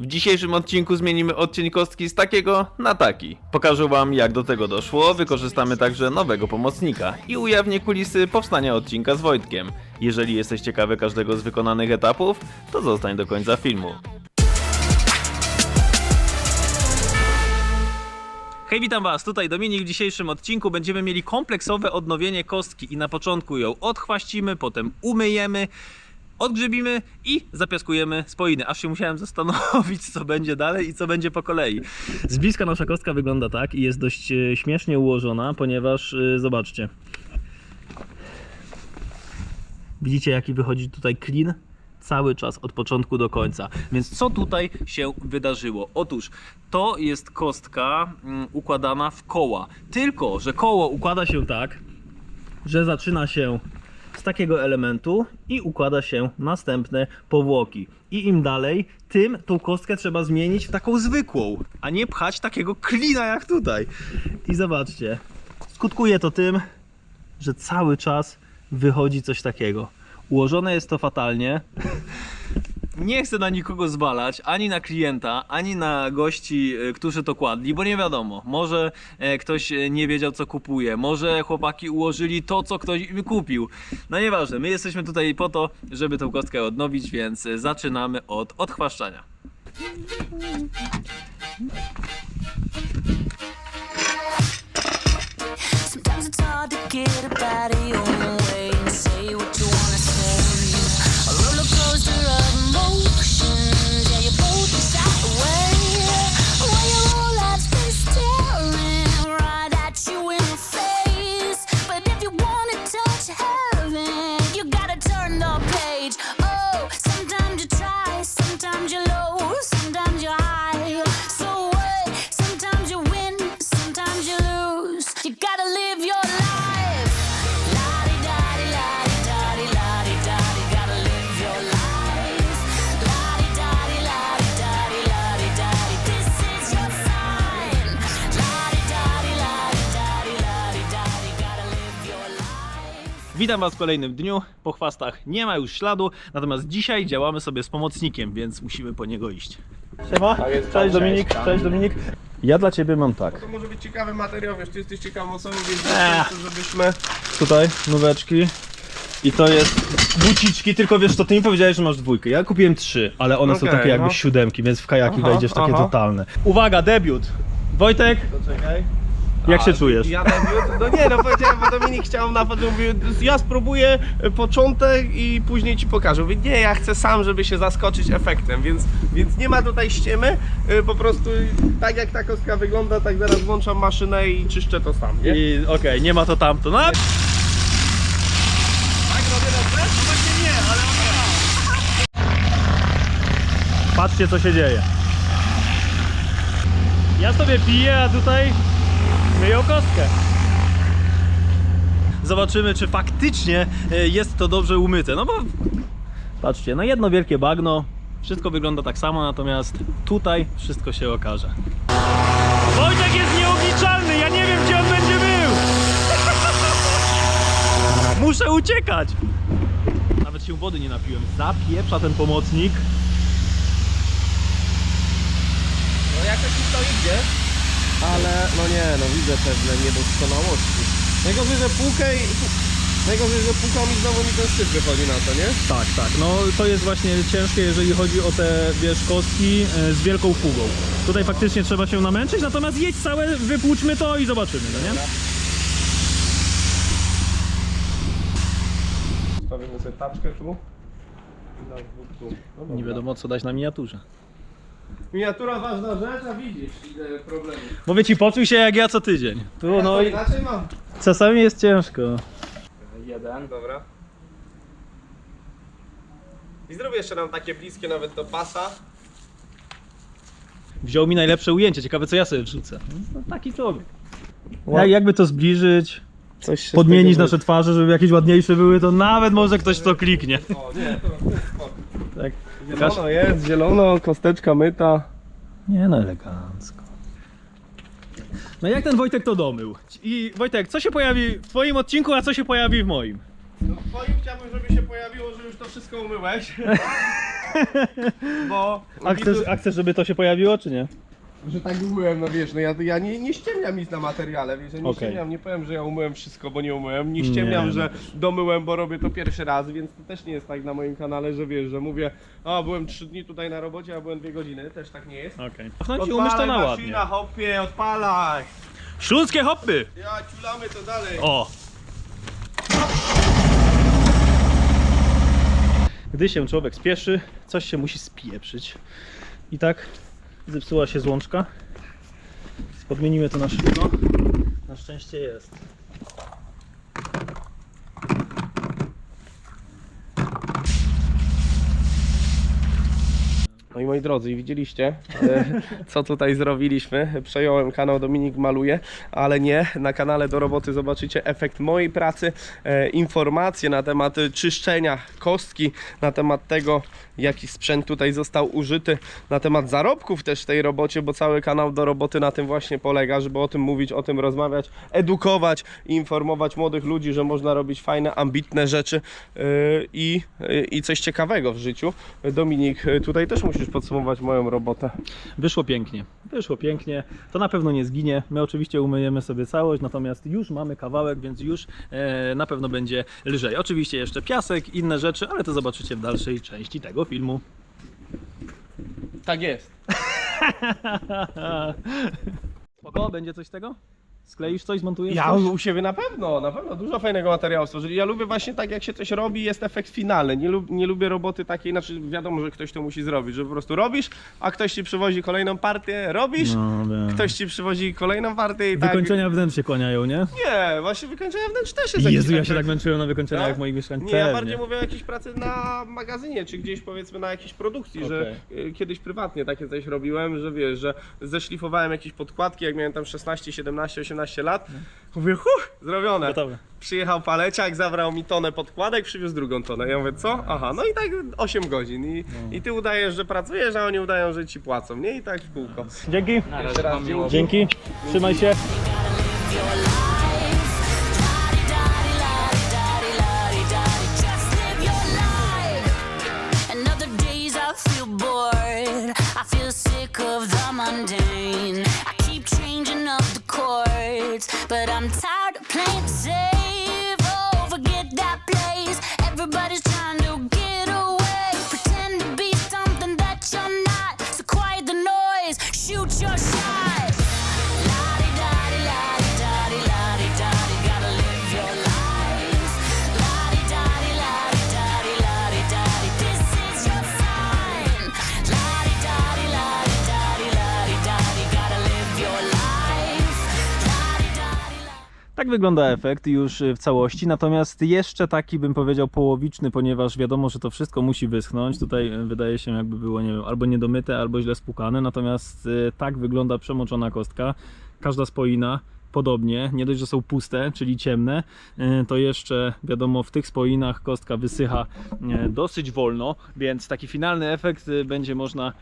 W dzisiejszym odcinku zmienimy odcień kostki z takiego na taki. Pokażę wam jak do tego doszło, wykorzystamy także nowego pomocnika i ujawnię kulisy powstania odcinka z Wojtkiem. Jeżeli jesteś ciekawy każdego z wykonanych etapów, to zostań do końca filmu. Hej, witam Was, tutaj Dominik. W dzisiejszym odcinku będziemy mieli kompleksowe odnowienie kostki i na początku ją odchwaścimy, potem umyjemy, odgrzebimy i zapiaskujemy spoiny. Aż się musiałem zastanowić, co będzie dalej i co będzie po kolei. Z bliska nasza kostka wygląda tak i jest dość e, śmiesznie ułożona, ponieważ e, zobaczcie. Widzicie, jaki wychodzi tutaj klin? Cały czas od początku do końca. Więc co tutaj się wydarzyło? Otóż to jest kostka mm, układana w koła. Tylko, że koło układa się tak, że zaczyna się z takiego elementu i układa się następne powłoki. I im dalej, tym tą kostkę trzeba zmienić w taką zwykłą, a nie pchać takiego klina jak tutaj. I zobaczcie, skutkuje to tym, że cały czas wychodzi coś takiego. Ułożone jest to fatalnie. Nie chcę na nikogo zwalać, ani na klienta, ani na gości, e, którzy to kładli, bo nie wiadomo. Może e, ktoś e, nie wiedział, co kupuje, może chłopaki ułożyli to, co ktoś im kupił. No nieważne, my jesteśmy tutaj po to, żeby tą kostkę odnowić, więc zaczynamy od odchwaszczania. Sometimes it's hard to Witam Was w kolejnym dniu. Po chwastach nie ma już śladu, natomiast dzisiaj działamy sobie z pomocnikiem, więc musimy po niego iść. Siema, cześć Dominik, cześć Dominik. Ja dla Ciebie mam tak. To może być ciekawy materiał, wiesz, ty jesteś ciekawą osobą, więc Eee. chcę, żebyśmy... Tutaj nóweczki. I to jest buciczki, tylko wiesz co, ty mi powiedziałeś, że masz dwójkę. Ja kupiłem trzy, ale one są Okej, takie jakby no. siódemki, więc w kajaki Aha, wejdziesz takie aha. totalne. Uwaga, debiut! Wojtek, Czekaj. Jak się czujesz? Ja debiut? No nie, no powiedziałem, bo Dominik chciał na mówił, ja spróbuję e, początek i później ci pokażę. Mówię, nie, ja chcę sam, żeby się zaskoczyć efektem, więc, więc nie ma tutaj ściemy, e, po prostu tak jak ta kostka wygląda, tak zaraz włączam maszynę i czyszczę to sam, nie? I okej, nie ma to tamto. No, Tak robię dobrze? No właśnie nie, ale patrzcie co się dzieje. Ja sobie piję, a tutaj myją kostkę. Zobaczymy, czy faktycznie e, jest to dobrze umyte. No bo patrzcie, no jedno wielkie bagno. Wszystko wygląda tak samo, natomiast tutaj wszystko się okaże. Wojtek jest nieobliczalny, ja nie wiem gdzie on będzie był. Muszę uciekać. Nawet się wody nie napiłem. Zapieprza ten pomocnik. No jakoś mi to idzie, ale no nie, no widzę pewne niedoskonałości. Najgorzej, że półkę i... Najgorzej, że półka mi znowu mi ten syf wychodzi na to, nie? Tak, tak. No to jest właśnie ciężkie, jeżeli chodzi o te wiesz, kostki e, z wielką fugą. Tutaj faktycznie trzeba się namęczyć, natomiast jedź całe, wypłuczmy to i zobaczymy, no nie? Stawimy sobie taczkę tu. I na dwóch tu. No. Nie wiadomo co dać na miniaturze. Miniatura ważna rzecz, a widzisz ile problemów. Mówię ci, poczuj się jak ja co tydzień. Tu Ja no to i inaczej mam. czasami jest ciężko. Jeden. Dobra. I zrobię jeszcze nam takie bliskie nawet do pasa. Wziął mi najlepsze ujęcie, ciekawe co ja sobie wrzucę. No, taki człowiek. Jak, jakby to zbliżyć, Coś się podmienić nasze twarze, żeby jakieś ładniejsze były, to nawet może ktoś w to kliknie. O nie, to, to jest spoko. Tak. Zielono jest, zielono, kosteczka myta. Nie no, elegancko. No jak ten Wojtek to domył? I Wojtek, co się pojawi w twoim odcinku, a co się pojawi w moim? No w twoim chciałbym, żeby się pojawiło, że już to wszystko umyłeś. Bo A chcesz, a chcesz, żeby to się pojawiło, czy nie? Że tak umyłem, no wiesz, no ja, ja nie, nie ściemniam nic na materiale, wiesz, ja nie Okej. ściemniam, nie powiem, że ja umyłem wszystko, bo nie umyłem, nie ściemniam, Nie. że domyłem, bo robię to pierwszy raz, więc to też nie jest tak na moim kanale, że wiesz, że mówię, a byłem 3 dni tutaj na robocie, a byłem 2 godziny, też tak nie jest. Okej. Okay. i umysz to na ładnie. maszyna, hopie, odpalaj! Śląskie hopy! Ja, ciulamy to dalej. O! Gdy się człowiek spieszy, coś się musi spieprzyć. I tak zepsuła się złączka. Podmienimy to na szybko. Na szczęście jest. No i moi drodzy, widzieliście, e, co tutaj zrobiliśmy. Przejąłem kanał Dominik Maluje, ale nie. Na kanale do roboty zobaczycie efekt mojej pracy, e, informacje na temat czyszczenia kostki, na temat tego, jaki sprzęt tutaj został użyty, na temat zarobków też w tej robocie, bo cały kanał do roboty na tym właśnie polega, żeby o tym mówić, o tym rozmawiać, edukować i informować młodych ludzi, że można robić fajne, ambitne rzeczy e, i, i coś ciekawego w życiu. Dominik, tutaj też musisz podsumować moją robotę. Wyszło pięknie. Wyszło pięknie. To na pewno nie zginie. My oczywiście umyjemy sobie całość, natomiast już mamy kawałek, więc już e, na pewno będzie lżej. Oczywiście jeszcze piasek, inne rzeczy, ale to zobaczycie w dalszej części tego filmu. Tak jest. Spoko, będzie coś z tego? Skleisz coś, zmontujesz Ja coś? u siebie na pewno, na pewno dużo fajnego materiału stworzyli. Ja lubię właśnie tak, jak się coś robi, jest efekt finalny. Nie, lub, nie lubię roboty takiej, znaczy wiadomo, że ktoś to musi zrobić, że po prostu robisz, a ktoś ci przywozi kolejną partię, robisz, No, wiem. ktoś ci przywozi kolejną partię i tak... Wykończenia wnętrz się kłaniają, nie? Nie, właśnie wykończenia wnętrz też jest jakiś Jezu, ja się efekt. tak męczyłem na wykończeniach Tak? moich mieszkań. Nie, ja Pewnie. bardziej mówię o jakiejś pracy na magazynie, czy gdzieś powiedzmy na jakiejś produkcji, że y, kiedyś prywatnie takie coś robiłem, że wiesz, że zeszlifowałem jakieś podkładki, jak miałem tam 16, 17, 18 lat. Mówię, huh, zrobione. Gotowe. Przyjechał paleciak, zabrał mi tonę podkładek, przywiózł drugą tonę. Ja mówię, co? Aha, no i tak 8 godzin. I, No. i ty udajesz, że pracujesz, a oni udają, że ci płacą, nie? I tak w kółko. Dzięki. Jeszcze raz dzięki. Dzięki. Trzymaj się. days I feel bored. I feel sick of the chords, but I'm tired of playing safe. Tak wygląda efekt już w całości, natomiast jeszcze taki bym powiedział połowiczny, ponieważ wiadomo, że to wszystko musi wyschnąć. Tutaj e, wydaje się jakby było, nie wiem, albo niedomyte, albo źle spłukane, natomiast e, tak wygląda przemoczona kostka. Każda spoina podobnie, nie dość, że są puste, czyli ciemne, e, to jeszcze wiadomo w tych spoinach kostka wysycha e, dosyć wolno, więc taki finalny efekt e, będzie można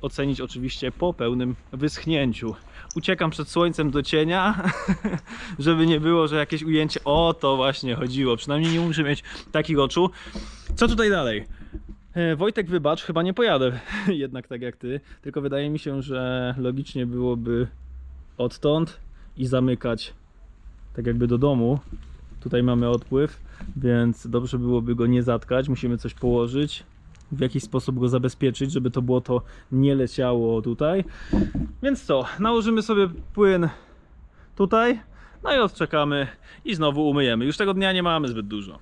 ocenić oczywiście po pełnym wyschnięciu. Uciekam przed słońcem do cienia, żeby nie było, że jakieś ujęcie, o to właśnie chodziło, przynajmniej nie muszę mieć takich oczu. Co tutaj dalej? Wojtek, wybacz, chyba nie pojadę jednak tak jak ty, tylko wydaje mi się, że logicznie byłoby odtąd i zamykać tak jakby do domu. Tutaj mamy odpływ, więc dobrze byłoby go nie zatkać. Musimy coś położyć, w jakiś sposób go zabezpieczyć, żeby to błoto nie leciało tutaj. Więc co, nałożymy sobie płyn tutaj, no i odczekamy i znowu umyjemy. Już tego dnia nie mamy zbyt dużo.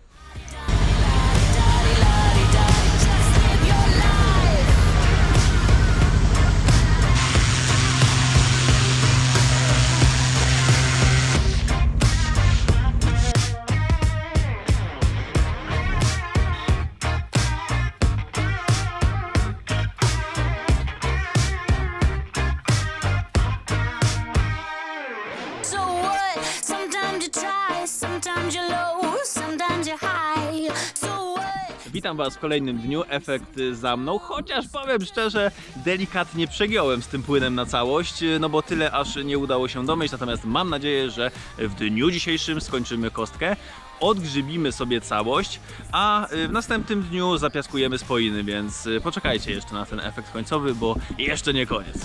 Witam Was w kolejnym dniu, efekt za mną, chociaż powiem szczerze, delikatnie przegiąłem z tym płynem na całość, no bo tyle aż nie udało się domyć, natomiast mam nadzieję, że w dniu dzisiejszym skończymy kostkę. odgrzybimy sobie całość, a y, w następnym dniu zapiaskujemy spoiny, więc y, poczekajcie jeszcze na ten efekt końcowy, bo jeszcze nie koniec.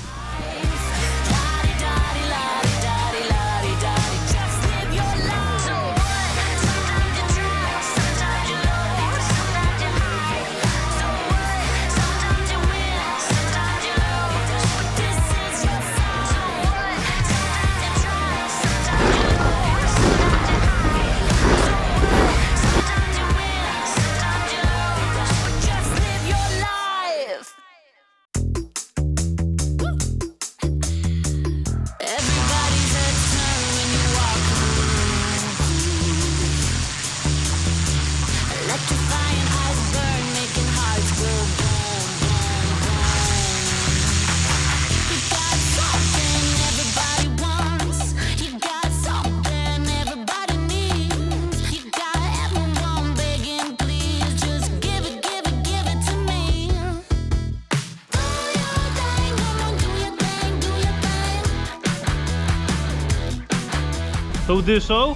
Tą dyszą,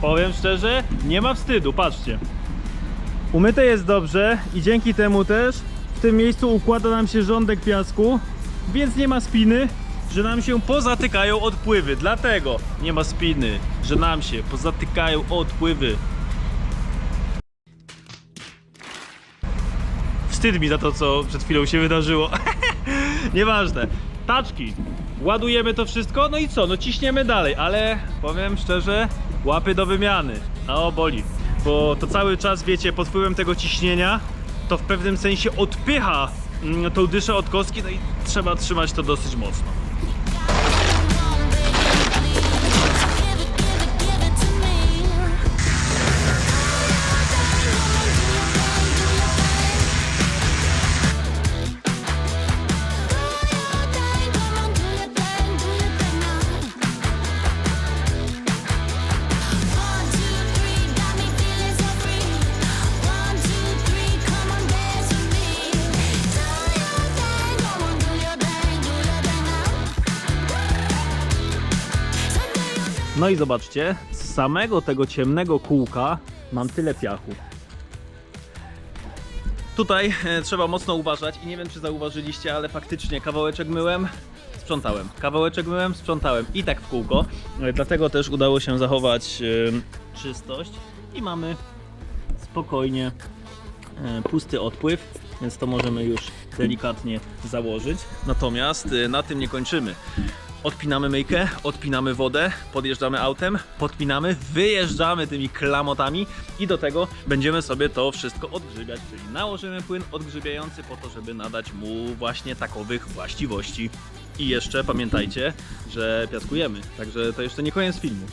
powiem szczerze, nie ma wstydu, patrzcie. Umyte jest dobrze i dzięki temu też w tym miejscu układa nam się rządek piasku, więc nie ma spiny, że nam się pozatykają odpływy. Dlatego nie ma spiny, że nam się pozatykają odpływy. Wstyd mi za to, co przed chwilą się wydarzyło. Nieważne. Taczki. Ładujemy to wszystko, no i co? No ciśniemy dalej, ale powiem szczerze, łapy do wymiany. O, boli. Bo to cały czas, wiecie, pod wpływem tego ciśnienia, to w pewnym sensie odpycha mm, tą dyszę od kostki, no i trzeba trzymać to dosyć mocno. No i zobaczcie, z samego tego ciemnego kółka mam tyle piachu. Tutaj e, trzeba mocno uważać i nie wiem czy zauważyliście, ale faktycznie kawałeczek myłem, sprzątałem. Kawałeczek myłem, sprzątałem i tak w kółko. E, Dlatego też udało się zachować e, czystość i mamy spokojnie pusty odpływ, więc to możemy już delikatnie założyć. Natomiast na tym nie kończymy. Odpinamy myjkę, odpinamy wodę, podjeżdżamy autem, podpinamy, wyjeżdżamy tymi klamotami i do tego będziemy sobie to wszystko odgrzybiać, czyli nałożymy płyn odgrzybiający po to, żeby nadać mu właśnie takowych właściwości. I jeszcze pamiętajcie, że piaskujemy, także to jeszcze nie koniec filmu.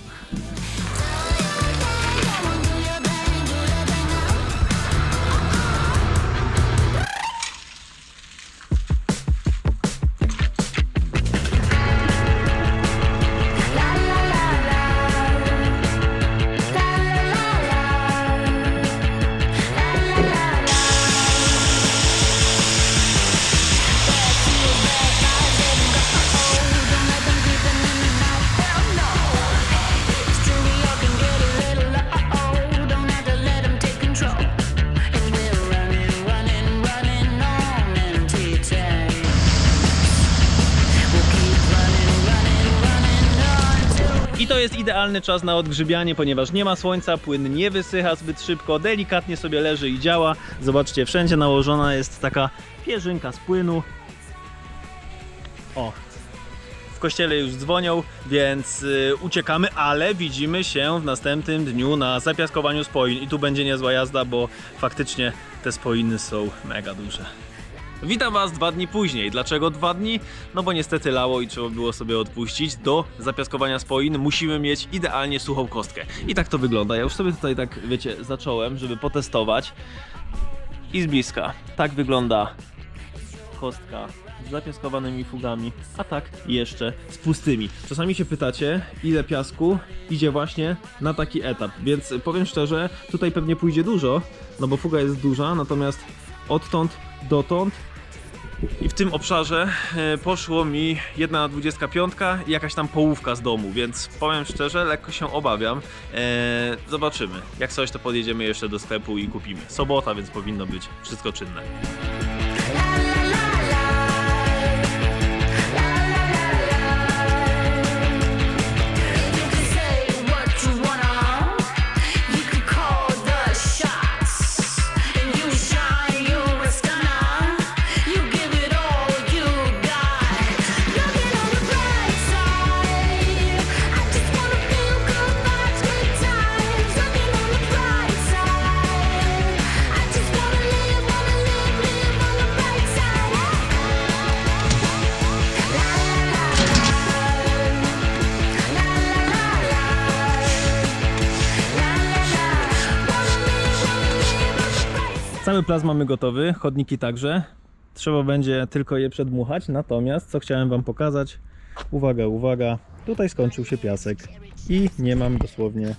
Idealny czas na odgrzybianie, ponieważ nie ma słońca, płyn nie wysycha zbyt szybko, delikatnie sobie leży i działa. Zobaczcie, wszędzie nałożona jest taka pierzynka z płynu. O, w kościele już dzwonią, więc y, uciekamy, ale widzimy się w następnym dniu na zapiaskowaniu spoin. I tu będzie niezła jazda, bo faktycznie te spoiny są mega duże. Witam Was dwa dni później. Dlaczego dwa dni? No bo niestety lało i trzeba było sobie odpuścić. Do zapiaskowania spoin musimy mieć idealnie suchą kostkę. I tak to wygląda. Ja już sobie tutaj tak, wiecie, zacząłem, żeby potestować. I z bliska. Tak wygląda kostka z zapiaskowanymi fugami, a tak jeszcze z pustymi. Czasami się pytacie, ile piasku idzie właśnie na taki etap, więc powiem szczerze, tutaj pewnie pójdzie dużo, no bo fuga jest duża, natomiast odtąd dotąd I w tym obszarze e, poszło mi jedna 25 i jakaś tam połówka z domu, więc powiem szczerze, lekko się obawiam. E, zobaczymy. Jak coś, to podjedziemy jeszcze do sklepu i kupimy. Sobota, więc powinno być wszystko czynne. Cały plac mamy gotowy, chodniki także. Trzeba będzie tylko je przedmuchać, natomiast co chciałem Wam pokazać, uwaga, uwaga, tutaj skończył się piasek i nie mam dosłownie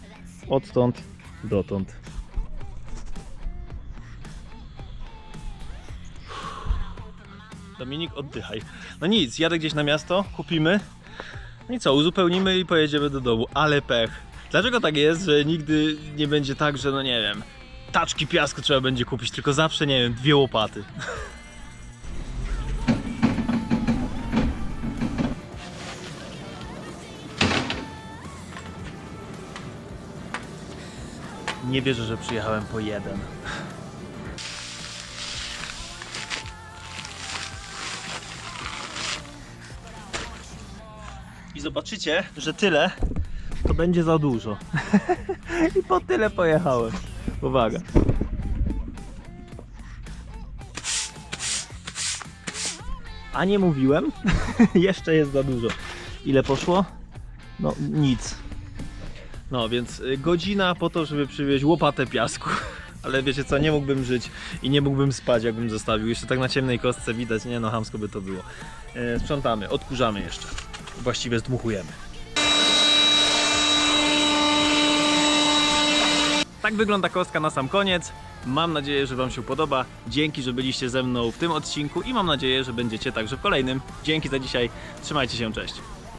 odtąd dotąd. Dominik, oddychaj. No nic, jadę gdzieś na miasto, kupimy. No i co, uzupełnimy i pojedziemy do domu, ale pech. Dlaczego tak jest, że nigdy nie będzie tak, że no nie wiem, taczki piasku trzeba będzie kupić, tylko zawsze, nie wiem, dwie łopaty. Nie wierzę, że przyjechałem po jeden. I zobaczycie, że tyle to będzie za dużo. I po tyle pojechałem. Uwaga. A nie mówiłem? Jeszcze jest za dużo. Ile poszło? No nic. No więc y, godzina po to, żeby przywieźć łopatę piasku. Ale wiecie co, nie mógłbym żyć i nie mógłbym spać, jakbym zostawił. Jeszcze tak na ciemnej kostce widać, nie no, hamsko by to było. E, sprzątamy, odkurzamy jeszcze. Właściwie zdmuchujemy. Tak wygląda kostka na sam koniec. Mam nadzieję, że Wam się podoba. Dzięki, że byliście ze mną w tym odcinku i mam nadzieję, że będziecie także w kolejnym. Dzięki za dzisiaj. Trzymajcie się, cześć.